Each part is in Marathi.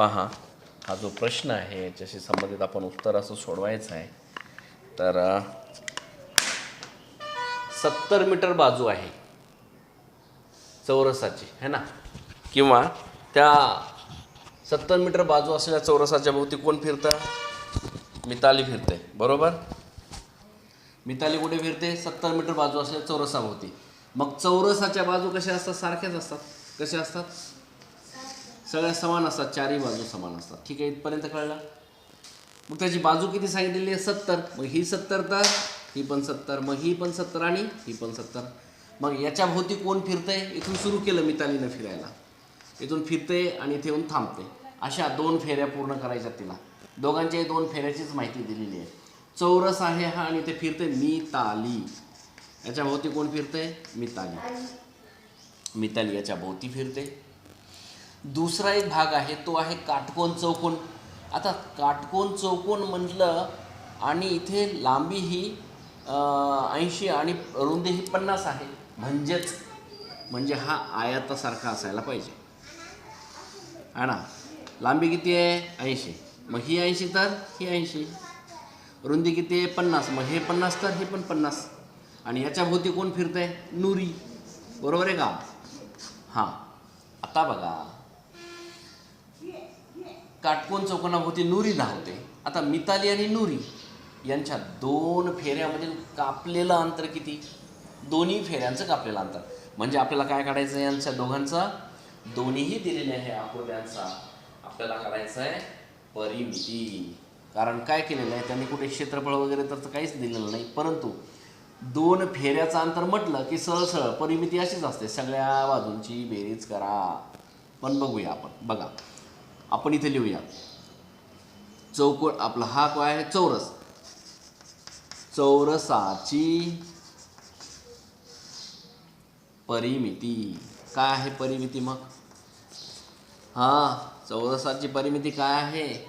पहा हा जो प्रश्न आहे याच्याशी संबंधित आपण उत्तर असं सोडवायचं आहे. तर सत्तर मीटर बाजू आहे चौरसाची है ना? किंवा त्या सत्तर मीटर बाजू असलेल्या चौरसाच्या भोवती कोण फिरतं? मिताली फिरते बरोबर? मिताली कुठे फिरते? सत्तर मीटर बाजू असलेल्या चौरसाभोवती मग चौरसाच्या बाजू कशा असतात? सारख्याच असतात. कशा असतात? सगळ्या समान असतात चारही बाजू समान असतात. ठीक आहे इथपर्यंत कळलं? मग त्याची बाजू किती सांगितलेली आहे? सत्तर. मग ही सत्तर तर ही पण सत्तर. मग ही पण सत्तर आणि ही पण सत्तर. मग याच्या भोवती कोण फिरतंय? इथून सुरू केलं मितालीनं फिरायला. इथून फिरते आणि इथे येऊन थांबते अशा दोन फेऱ्या पूर्ण करायच्या तिला. दोघांच्याही दोन फेऱ्याचीच माहिती दिलेली आहे. चौरस आहे हा आणि ते फिरते मिताली. याच्या भोवती कोण फिरते मिताली. मिताली याच्या भोवती फिरते दुसरा एक भाग आहे तो आहे काटकोन चौकोन. आता काटकोन चौकोन म्हटलं आणि इथे लांबी ही ऐंशी आणि रुंदी ही पन्नास आहे. म्हणजेच म्हणजे हा आयातासारखा असायला पाहिजे. आहे ना? लांबी किती आहे? ऐंशी. मग ही ऐंशी तर ही ऐंशी. रुंदी किती आहे? पन्नास. मग हे पन्नास तर हे पण पन्नास. आणि याच्या भोवती कोण आहे नुरी. बरोबर आहे का? हां. आता बघा. काटकोन चौकोनाभोवती नुरी धावते आता मिताली आणि नुरी यांच्या दोन फेऱ्यामधील कापलेलं अंतर किती? दोन्ही फेऱ्यांचं कापलेलं अंतर. म्हणजे आपल्याला काय काढायचं आहे यांच्या दोघांचा? दोन्हीही दिलेले आहे आकृत्यांचा. आपल्याला काढायचं आहे परिमिती. कारण काय केलेलं आहे? त्यांनी कुठे क्षेत्रफळ वगैरे तर काहीच दिलेलं नाही. परंतु दोन फेऱ्याचं अंतर म्हटलं की सरळ सरळ परिमिती अशीच असते. सगळ्या बाजूंची बेरीज करा. पण बघूया आपण. बघा. आपण इथे लिहूया. चौकोन आपला हा काय आहे? चौरस. चौरसाची परिमिती. काय आहे परिमिती मग? हां चौरसाची परिमिती काय आहे?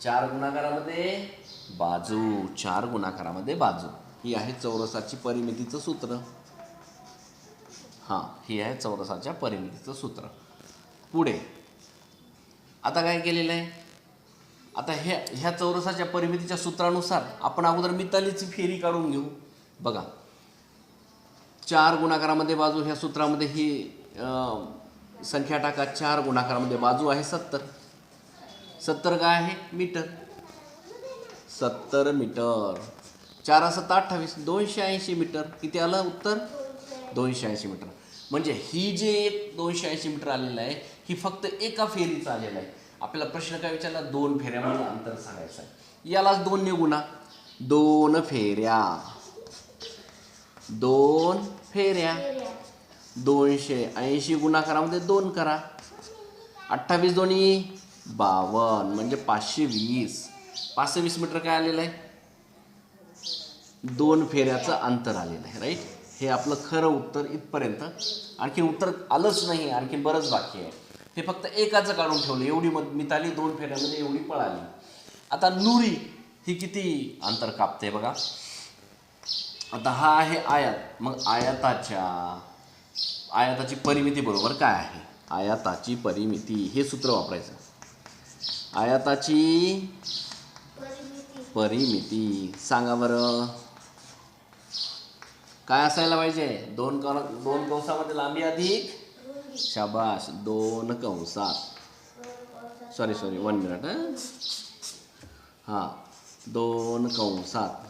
चार गुणाकारामध्ये बाजू. चार गुणाकारामध्ये बाजू. ही आहे चौरसाची परिमितीचं सूत्र. हां ही आहे चौरसाच्या परिमितीचं सूत्र. पुढे. आता काय केलेलं आहे? आता ह्या ह्या चौरसाच्या परिमितीच्या सूत्रानुसार आपण अगोदर मितालीची फेरी काढून घेऊ. बघा. चार गुणाकारामध्ये बाजू ह्या सूत्रामध्ये ही संख्या टाका. चार गुणाकारामध्ये बाजू आहे सत्तर. सत्तर काय आहे? मीटर. सत्तर मीटर. चार असं अठ्ठावीस. दोनशे ऐंशी मीटर. किती आलं उत्तर? दोनशे ऐंशी मीटर. म्हणजे ही जे एक दोनशे ऐंशी मीटर आलेलं आहे ही फक्त एका फेरीचं आलेलं आहे. आपल्याला प्रश्न काय विचारला दोन फेऱ्यामध्ये अंतर सांगायचं आहे. यालाच दोन गुणा दोन फेऱ्या. दोन फेऱ्या. दोनशे ऐंशी गुणाकारामध्ये म्हणजे दोन करा. अठ्ठावीस दोन्ही. बावन्न म्हणजे पाचशे वीस. पाचशे वीस मीटर काय आलेलं आहे? दोन फेऱ्याचं अंतर आलेलं आहे राईट? हे आपलं खरं उत्तर इथपर्यंत. आणखी उत्तर आलंच नाही आणखी बरंच बाकी आहे. हे फक्त एकाचं काढून ठेवलं. एवढी मग मिताली दोन फेऱ्यामध्ये एवढी पळाली. आता नुरी ही किती अंतर कापते बघा. आता हा आहे आयात. मग आयाताच्या आयाताची परिमिती बरोबर काय आहे? आयाताची परिमिती हे सूत्र वापरायचं. आयाताची परिमिती. सांगा बरं. काय असायला पाहिजे? दोन कौ दोन कंसामध्ये लांबी अधिक शाबाश दोन कंसात सॉरी सॉरी वन मिनिट हां? दोन कंसात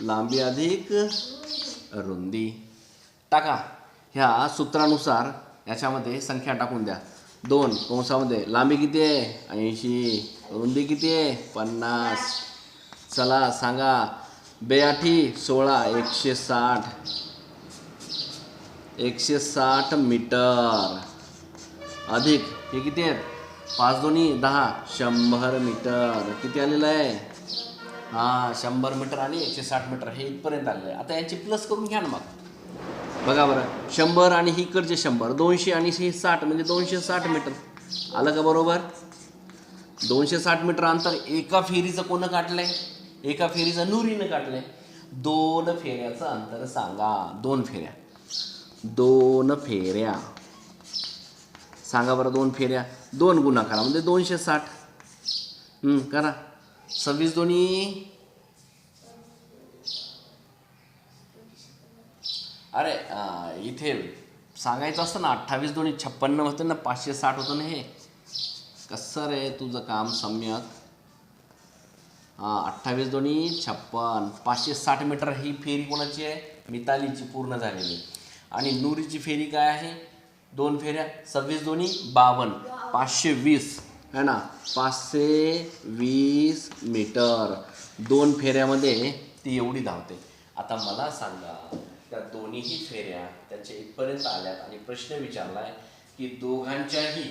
लांबी अधिक रुंदी. टाका. ह्या सूत्रानुसार याच्यामध्ये संख्या टाकून द्या. दोन कंसामध्ये लांबी किती आहे? ऐंशी. रुंदी किती आहे? पन्नास. चला सांगा. बेआठी सोळा एकशे साठ. एकशे साठ मीटर. अधिक. हे किती आहेत? पाच दोन्ही दहा. शंभर मीटर. किती आलेलं आहे? हां शंभर मीटर आणि एकशे साठ मीटर. हे इथपर्यंत आलेलं आहे. आता यांची प्लस करून घ्या ना मग. बघा बरं. शंभर आणि ही इकडचे शंभर. दोनशे आणि हे साठ म्हणजे दोनशे साठ मीटर. आलं का बरोबर? दोनशे साठ मीटर अंतर एका फेरीचं कोणं काटलंय? एका फेरीचं नुरीनं काटलंय. दोन फेऱ्याचं अंतर सांगा. दोन फेऱ्या. दोन फेऱ्या. सांगा बरं दोन फेऱ्या. दोन गुन्हा करा म्हणजे दोनशे साठ. करा. सव्वीस दोन्ही. अरे इथे सांगायचं असतं ना अठ्ठावीस दोन्ही छप्पन्न होतं ना पाचशे साठ होतं ना हे. कसं रे तुझं काम सम्यक? हां अठ्ठावीस दोन्ही छप्पन. पाचशे साठ मीटर ही फेरी कोणाची आहे? मितालीची पूर्ण झालेली. आणि नूरीची फेरी काय आहे? दोन फेऱ्या. सव्वीस दोन्ही बावन्न. पाचशे वीस. है ना? पाचशे वीस मीटर. दोन फेऱ्यामध्ये ती एवढी धावते. आता मला सांगा त्या दोन्हीही फेऱ्या त्याच्या इथपर्यंत आल्यात आणि प्रश्न विचारलाय की दोघांच्याही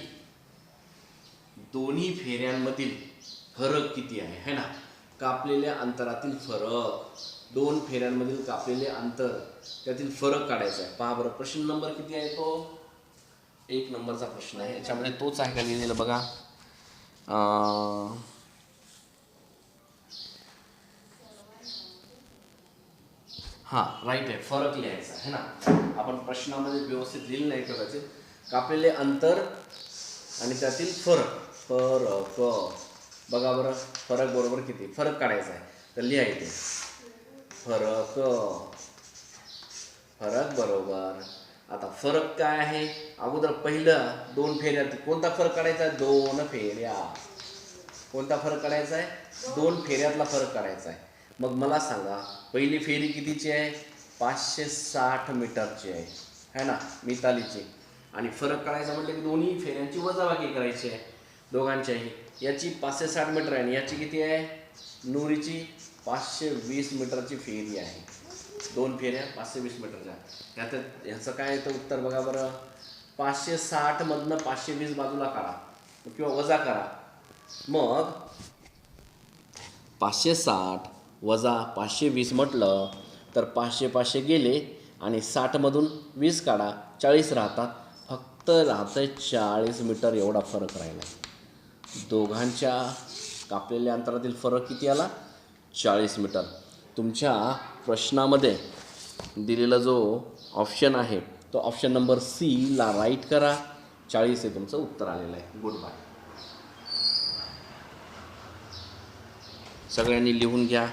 दोन्ही फेऱ्यांमधील फरक किती आहे? है ना? कापलेल्या अंतरातील फरक. दोन फेऱ्यांमधील कापलेले अंतर त्यातील फरक काढायचा आहे. पहा बरं प्रश्न नंबर किती आहे तो? एक नंबरचा प्रश्न आहे. याच्यामध्ये तोच आहे का लिहिलेला बघा? हां राईट आहे. फरक लिहायचा आहे ना? आपण प्रश्नामध्ये व्यवस्थित लिहिलं नाही कदाचित. कापलेले अंतर आणि त्यातील फरक. फरक. बघा बरं फरक बरोबर किती? फरक काढायचा आहे. तर लिहायचे फरक. फरक बरोबर. आता फरक काय आहे? अगोदर पहिलं दोन फेऱ्यात कोणता फरक काढायचा? आहे दोन फेऱ्या. कोणता फरक काढायचा आहे? दोन फेऱ्यातला फरक काढायचा आहे. मग मला सांगा पहिली फेरी कितीची आहे? पाचशे साठ मीटरची आहे. है ना? मितालीची. आणि फरक काढायचा म्हटलं की दोन्ही फेऱ्यांची वजाबाकी करायची आहे. दोघांच्याही. याची पाचशे साठ मीटर आहे आणि याची किती आहे? नोरीची पाचशे वीस मीटरची फेरी आहे. दोन फेऱ्या पाचशे वीस मीटरच्या. ह्यात ह्याचं काय येतं उत्तर बघा बरं. पाचशे साठमधनं पाचशे वीस बाजूला काढा किंवा वजा करा. मग पाचशे साठ वजा पाचशे वीस म्हटलं तर पाचशे पाचशे गेले आणि साठमधून वीस काढा. चाळीस राहतात. फक्त राहतं चाळीस मीटर एवढा फरक राहिला दोघांच्या कापलेल्या अंतरातील फरक किती आला? चाळीस मीटर. तुमच्या प्रश्नामध्ये दिलेला जो ऑप्शन आहे तो ऑप्शन नंबर सीला राईट करा. चाळीस हे तुमचं उत्तर आलेलं आहे. गुड बाय सगळ्यांनी लिहून घ्या.